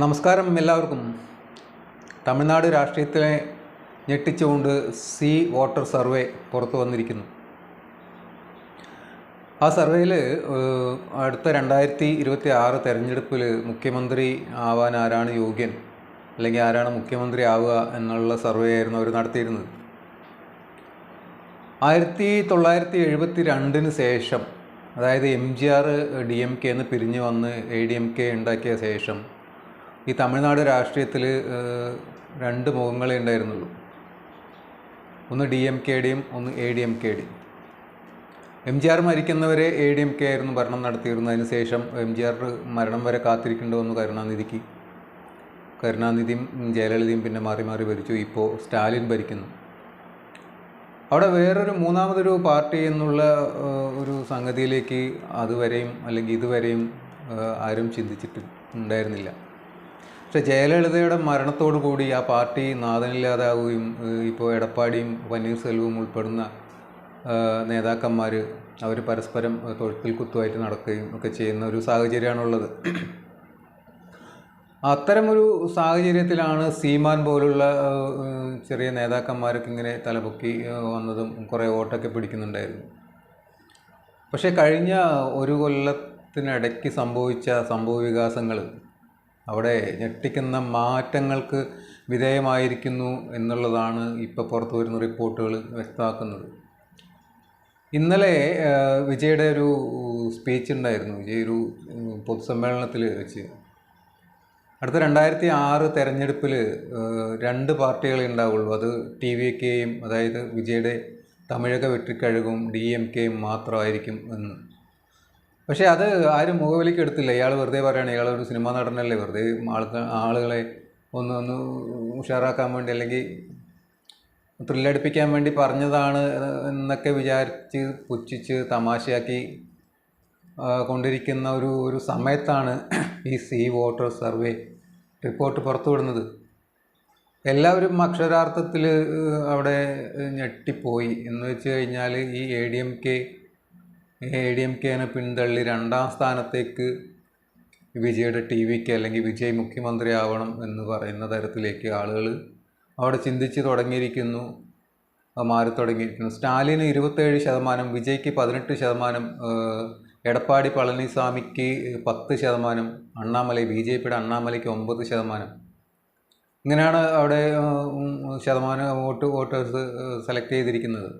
നമസ്കാരം എല്ലാവർക്കും. തമിഴ്നാട് രാഷ്ട്രീയത്തിലെ ഞെട്ടിച്ചുകൊണ്ട് സി വോട്ടർ സർവേ പുറത്തു വന്നിരിക്കുന്നു. ആ സർവേയിൽ അടുത്ത രണ്ടായിരത്തി ഇരുപത്തി ആറ് തെരഞ്ഞെടുപ്പിൽ മുഖ്യമന്ത്രി ആവാൻ ആരാണ് യോഗ്യൻ? അല്ലെങ്കിൽ ആരാണ് മുഖ്യമന്ത്രി ആവുക എന്നുള്ള സർവേ ആയിരുന്നു അവർ നടത്തിയിരുന്നത്. ആയിരത്തി തൊള്ളായിരത്തി എഴുപത്തി രണ്ടിന് ശേഷം അതായത് M G R D M K എന്ന് പിരിഞ്ഞു വന്ന് എ ഡി എം കെ ഉണ്ടാക്കിയ ശേഷം ഈ തമിഴ്നാട് രാഷ്ട്രീയത്തിൽ രണ്ട് മുഖങ്ങളെ ഉണ്ടായിരുന്നുള്ളൂ. ഒന്ന് ഡി എം കെയുടെയും ഒന്ന് എ ഡി എം കെയുടെയും എം ജി ആർ മരിക്കുന്നവരെ എ ഡി എം കെ ആയിരുന്നു ഭരണം നടത്തിയിരുന്നതിന് ശേഷം എം ജി ആർ മരണം വരെ കാത്തിരിക്കേണ്ടി വന്നു കരുണാനിധിക്ക്. കരുണാനിധിയും ജയലളിതയും പിന്നെ മാറി മാറി ഭരിച്ചു. ഇപ്പോൾ സ്റ്റാലിൻ ഭരിക്കുന്നു. അവിടെ വേറൊരു മൂന്നാമതൊരു പാർട്ടി എന്നുള്ള ഒരു സംഗതിയിലേക്ക് അതുവരെയും അല്ലെങ്കിൽ ഇതുവരെയും ആരും ചിന്തിച്ചിട്ട് ഉണ്ടായിരുന്നില്ല. പക്ഷെ ജയലളിതയുടെ മരണത്തോടു കൂടി ആ പാർട്ടി നാഥനില്ലാതാവുകയും ഇപ്പോൾ എടപ്പാടിയും പന്നീർസെൽവവും ഉൾപ്പെടുന്ന നേതാക്കന്മാർ അവർ പരസ്പരം തൊഴുത്തിൽ കുത്തുമായിട്ട് നടക്കുകയും ഒക്കെ ചെയ്യുന്ന ഒരു സാഹചര്യമാണുള്ളത്. അത്തരമൊരു സാഹചര്യത്തിലാണ് സീമാൻ പോലുള്ള ചെറിയ നേതാക്കന്മാരൊക്കെ ഇങ്ങനെ തലപൊക്കി വന്നതും കുറേ വോട്ടൊക്കെ പിടിക്കുന്നുണ്ടായിരുന്നു. പക്ഷേ കഴിഞ്ഞ ഒരു കൊല്ലത്തിനിടയ്ക്ക് സംഭവിച്ച സംഭവ വികാസങ്ങൾ അവിടെ ഞെട്ടിക്കുന്ന മാറ്റങ്ങൾക്ക് വിധേയമായിരിക്കുന്നു എന്നുള്ളതാണ് ഇപ്പോൾ പുറത്തു വരുന്ന റിപ്പോർട്ടുകൾ വ്യക്തമാക്കുന്നത്. ഇന്നലെ വിജയുടെ ഒരു സ്പീച്ച് ഉണ്ടായിരുന്നു. വിജയ് ഒരു പൊതുസമ്മേളനത്തിൽ വെച്ച്. അടുത്ത രണ്ടായിരത്തി ആറ് തെരഞ്ഞെടുപ്പിൽ രണ്ട് പാർട്ടികളെ ഉണ്ടാവുള്ളൂ. അത് ടി വി കെയും അതായത് വിജയുടെ തമിഴക വെട്ടിക്കഴുകും ഡി എം കെയും മാത്രമായിരിക്കും എന്ന്. പക്ഷേ അത് ആരും മുഖവിലേക്ക് എടുത്തില്ല. ഇയാൾ വെറുതെ പറയുകയാണ് ഇയാൾ ഒരു സിനിമാ നടനല്ലേ വെറുതെ ആൾക്ക് ആളുകളെ ഒന്ന് ഒന്ന് ഉഷാറാക്കാൻ വേണ്ടി അല്ലെങ്കിൽ ത്രില്ലടിപ്പിക്കാൻ വേണ്ടി പറഞ്ഞതാണ് എന്നൊക്കെ വിചാരിച്ച് പുച്ഛിച്ച് തമാശയാക്കി കൊണ്ടിരിക്കുന്ന ഒരു ഒരു സമയത്താണ് ഈ സീ വോട്ടർ സർവേ റിപ്പോർട്ട് പുറത്തുവിടുന്നത് എല്ലാവരും അക്ഷരാർത്ഥത്തിൽ അവിടെ ഞെട്ടിപ്പോയി. എന്ന് വെച്ച് കഴിഞ്ഞാൽ ഈ A D M K A D M കെനെ പിന്തള്ളി രണ്ടാം സ്ഥാനത്തേക്ക് വിജയുടെ ടി വിക്ക് അല്ലെങ്കിൽ വിജയ് മുഖ്യമന്ത്രി ആവണം എന്ന് പറയുന്ന തരത്തിലേക്ക് ആളുകൾ അവിടെ ചിന്തിച്ച് തുടങ്ങിയിരിക്കുന്നു. മാറി തുടങ്ങിയിരിക്കുന്നു. സ്റ്റാലിന് ഇരുപത്തേഴ് ശതമാനം വിജയ്ക്ക് പതിനെട്ട് ശതമാനം എടപ്പാടി പളനിസ്വാമിക്ക് പത്ത് ശതമാനം അണ്ണാമലൈ ബി ജെ പിയുടെ അണ്ണാമലയ്ക്ക് ഒമ്പത് ശതമാനം. ഇങ്ങനെയാണ് അവിടെ ശതമാനം വോട്ട് വോട്ടേഴ്സ് സെലക്ട് ചെയ്തിരിക്കുന്നത്.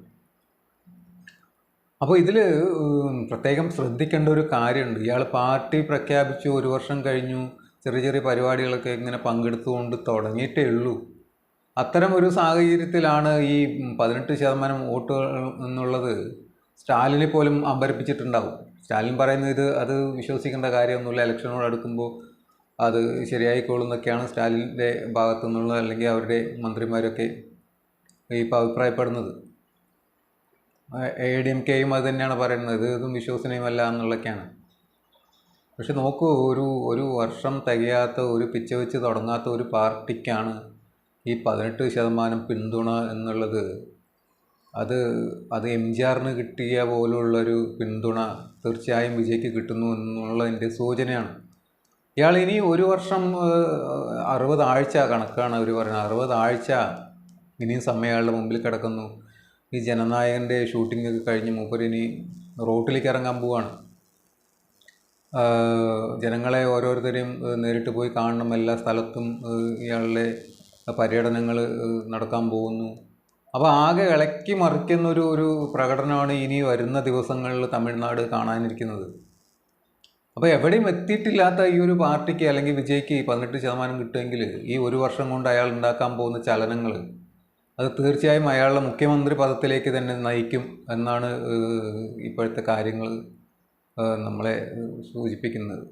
അപ്പോൾ ഇതിൽ പ്രത്യേകം ശ്രദ്ധിക്കേണ്ട ഒരു കാര്യമുണ്ട്. ഇയാൾ പാർട്ടി പ്രഖ്യാപിച്ചു ഒരു വർഷം കഴിഞ്ഞു ചെറിയ ചെറിയ പരിപാടികളൊക്കെ ഇങ്ങനെ പങ്കെടുത്തുകൊണ്ട് തുടങ്ങിയിട്ടേ ഉള്ളൂ. അത്തരം ഒരു സാഹചര്യത്തിലാണ് ഈ പതിനെട്ട് ശതമാനം വോട്ടുകൾ എന്നുള്ളത് സ്റ്റാലിനെ പോലും അമ്പരപ്പിച്ചിട്ടുണ്ടാവും. സ്റ്റാലിൻ പറയുന്നത് ഇത് അത് വിശ്വസിക്കേണ്ട കാര്യമൊന്നുമില്ല. ഇലക്ഷനോട് അടുക്കുമ്പോൾ അത് ശരിയായിക്കോളും എന്നൊക്കെയാണ് സ്റ്റാലിന്റെ ഭാഗത്തു നിന്നുള്ള അല്ലെങ്കിൽ അവരുടെ മന്ത്രിമാരൊക്കെ ഇപ്പോൾ അഭിപ്രായപ്പെടുന്നത്. എ ഡി എം കെയും അത് തന്നെയാണ് പറയുന്നത്. ഇത് ഇതും വിശ്വസനീയമല്ല എന്നുള്ളതൊക്കെയാണ്. പക്ഷെ നോക്കൂ ഒരു ഒരു വർഷം തികയാത്ത ഒരു പിച്ച വെച്ച് തുടങ്ങാത്ത ഒരു പാർട്ടിക്കാണ് ഈ പതിനെട്ട് ശതമാനം പിന്തുണ എന്നുള്ളത്. അത് അത് എം ജി ആറിന് കിട്ടിയ പോലുള്ളൊരു പിന്തുണ തീർച്ചയായും വിജയ്ക്ക് കിട്ടുന്നു എന്നുള്ളതിന്റെ സൂചനയാണ്. ഇയാൾ ഇനി ഒരു വർഷം അറുപത് ആഴ്ച കണക്കാണ് അവർ പറയുന്നത്. അറുപത് ആഴ്ച ഇനിയും സമയം അയാളുടെ മുമ്പിൽ കിടക്കുന്നു. ഈ ജനനായകന്റെ ഷൂട്ടിംഗ് ഒക്കെ കഴിഞ്ഞ് മൂപ്പരിനി റോട്ടിലേക്ക് ഇറങ്ങാൻ പോവാണ്. ജനങ്ങളെ ഓരോരുത്തരെയും നേരിട്ട് പോയി കാണണം. എല്ലാ സ്ഥലത്തും ഇയാളുടെ പര്യടനങ്ങൾ നടക്കാൻ പോകുന്നു. അപ്പോൾ ആകെ ഇളക്കി മറിക്കുന്നൊരു ഒരു പ്രകടനമാണ് ഇനി വരുന്ന ദിവസങ്ങളിൽ തമിഴ്നാട് കാണാനിരിക്കുന്നത്. അപ്പോൾ എവിടെയും എത്തിയിട്ടില്ലാത്ത ഈ ഒരു പാർട്ടിക്ക് അല്ലെങ്കിൽ വിജയ്ക്ക് പതിനെട്ട് ശതമാനം കിട്ടുമെങ്കിൽ ഈ ഒരു വർഷം കൊണ്ട് അയാൾ ഉണ്ടാക്കാൻ പോകുന്ന ചലനങ്ങൾ അത് തീർച്ചയായും അയാളുടെ മുഖ്യമന്ത്രി പദത്തിലേക്ക് തന്നെ നയിക്കും എന്നാണ് ഇപ്പോഴത്തെ കാര്യങ്ങൾ നമ്മളെ സൂചിപ്പിക്കുന്നത്.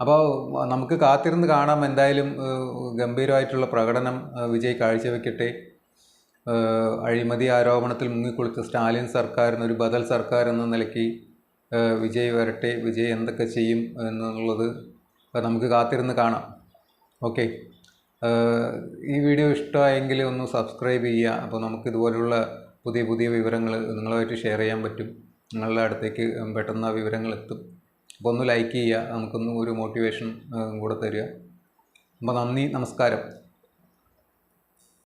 അപ്പോൾ നമുക്ക് കാത്തിരുന്ന് കാണാം എന്തായാലും ഗംഭീരമായിട്ടുള്ള പ്രകടനം വിജയ് കാഴ്ചവെക്കട്ടെ. അഴിമതി ആരോപണത്തിൽ മുങ്ങിക്കൊളിച്ച സ്റ്റാലിൻ സർക്കാരിന് ഒരു ബദൽ സർക്കാർ എന്ന നിലയ്ക്ക് വിജയ് വരട്ടെ വിജയ് എന്തൊക്കെ ചെയ്യും എന്നുള്ളത് നമുക്ക് കാത്തിരുന്ന് കാണാം. ഓക്കെ. ഈ വീഡിയോ ഇഷ്ടമായെങ്കിൽ ഒന്ന് സബ്സ്ക്രൈബ് ചെയ്യുക. അപ്പോൾ നമുക്ക് ഇതുപോലുള്ള പുതിയ പുതിയ വിവരങ്ങൾ നിങ്ങളുമായിട്ട് ഷെയർ ചെയ്യാൻ പറ്റും. നിങ്ങളുടെ അടുത്തേക്ക് പെട്ടെന്ന് ആ വിവരങ്ങൾ എത്തും. അപ്പോൾ ഒന്ന് ലൈക്ക് ചെയ്യുക. നമുക്കൊന്ന് ഒരു മോട്ടിവേഷൻ കൂടെ തരിക. അപ്പോൾ നന്ദി നമസ്കാരം.